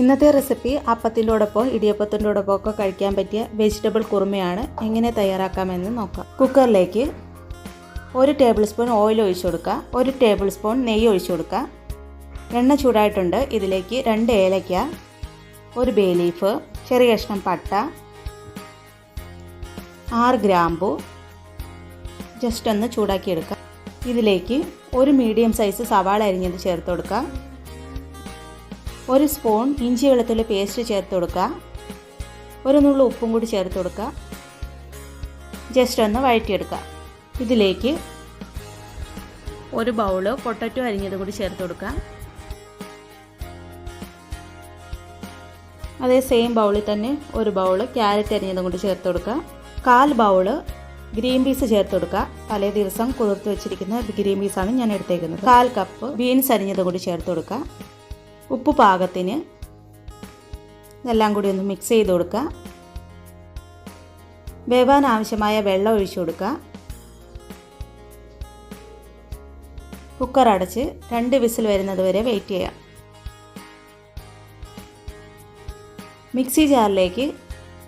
ഇന്നത്തെ റെസിപ്പി അപ്പത്തിന്റെയോടൊപ്പം ഇടിയപ്പത്തിന്റെയോടൊപ്പം ഒക്കെ കഴിക്കാൻ പറ്റിയ വെജിറ്റബിൾ കുറുമയാണ്. എങ്ങനെ തയ്യാറാക്കാമെന്ന് നോക്കാം. കുക്കറിലേക്ക് ഒരു ടേബിൾ സ്പൂൺ ഓയിൽ ഒഴിച്ചു കൊടുക്കുക. ഒരു ടേബിൾ സ്പൂൺ നെയ്യ് ഒഴിച്ചു കൊടുക്കുക. എണ്ണ ചൂടായിട്ടുണ്ട്. ഇതിലേക്ക് രണ്ട് ഏലയ്ക്ക ഒരു ബേ ലീഫ് ചെറിയ കഷ്ണം പട്ട ആറ് ഗ്രാമ്പു. ജസ്റ്റ് ഒന്ന് ചൂടാക്കി എടുക്കുക ഇതിലേക്ക് ഒരു മീഡിയം സൈസ് സവാള അരിഞ്ഞത് ചേർത്ത് കൊടുക്കുക ഒരു സ്പൂൺ ഇഞ്ചി വെളുത്തുള്ളി പേസ്റ്റ് ചേർത്ത് കൊടുക്കുക. ഒരു നുള്ളു ഉപ്പും കൂടി ചേർത്ത് കൊടുക്കുക. ജസ്റ്റ് ഒന്ന് വഴറ്റിയെടുക്കുക. ഇതിലേക്ക് ഒരു ബൗൾ പൊട്ടറ്റോ അരിഞ്ഞത് കൂടി ചേർത്ത് കൊടുക്കുക. അതേ സെയിം ബൗളിൽ തന്നെ ഒരു ബൗൾ ക്യാരറ്റ് അരിഞ്ഞതും കൂടി ചേർത്ത് കൊടുക്കുക. കാൽ ബൗൾ ഗ്രീൻ പീസ് ചേർത്ത് കൊടുക്കുക. തലേ ദിവസം കുതിർത്ത് വെച്ചിരിക്കുന്ന ഗ്രീൻ പീസാണ് ഞാൻ എടുത്തേക്കുന്നത്. കാൽ കപ്പ് ബീൻസ് അരിഞ്ഞത് കൂടി ചേർത്ത് കൊടുക്കുക. ഉപ്പ് പാകത്തിന് ഇതെല്ലാം കൂടി ഒന്ന് മിക്സ് ചെയ്ത് കൊടുക്കുക. വേവാൻ ആവശ്യമായ വെള്ളം ഒഴിച്ചു കൊടുക്കുക. കുക്കർ അടച്ച് രണ്ട് വിസിൽ വരുന്നത് വരെ വെയിറ്റ് ചെയ്യാം മിക്സി ജാറിലേക്ക്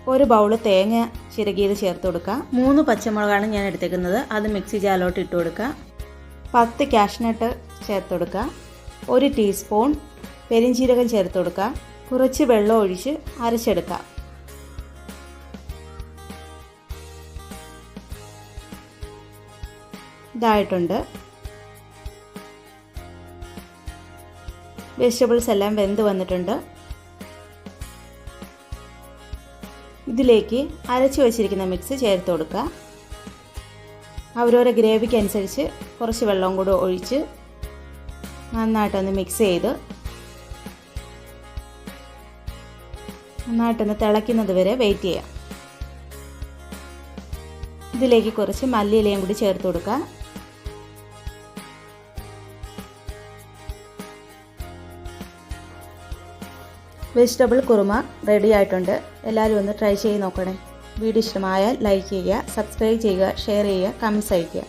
ഒരു ബൗൾ തേങ്ങ ചിരകിയത് ചേർത്ത് കൊടുക്കുക. മൂന്ന് പച്ചമുളകാണ് ഞാൻ എടുത്തേക്കുന്നത്. അത് മിക്സി ജാറിലോട്ട് ഇട്ട് കൊടുക്കുക. പത്ത് കാഷ്നട്ട് ചേർത്ത് കൊടുക്കുക. ഒരു ടീസ്പൂൺ പെരിഞ്ചീരകം ചേർത്ത് കൊടുക്കുക. കുറച്ച് വെള്ളം ഒഴിച്ച് അരച്ചെടുക്കുക. ഇതായിട്ടുണ്ട്. വെജിറ്റബിൾസ് എല്ലാം വെന്ത് വന്നിട്ടുണ്ട്. ഇതിലേക്ക് അരച്ച് വെച്ചിരിക്കുന്ന മിക്സ് ചേർത്ത് കൊടുക്കുക. അവരോരോ ഗ്രേവിക്ക് അനുസരിച്ച് കുറച്ച് വെള്ളം കൂടെ ഒഴിച്ച് നന്നായിട്ടൊന്ന് മിക്സ് ചെയ്ത് നന്നായിട്ടൊന്ന് തിളയ്ക്കുന്നത് വരെ വെയിറ്റ് ചെയ്യാം. ഇതിലേക്ക് കുറച്ച് മല്ലിയിലയും കൂടി ചേർത്ത് കൊടുക്കാം. വെജിറ്റബിൾ കുറുമ റെഡി ആയിട്ടുണ്ട്. എല്ലാവരും ഒന്ന് ട്രൈ ചെയ്ത് നോക്കണേ. വീഡിയോ ഇഷ്ടമായാൽ ലൈക്ക് ചെയ്യുക സബ്സ്ക്രൈബ് ചെയ്യുക ഷെയർ ചെയ്യുക കമൻസ് അയയ്ക്കുക.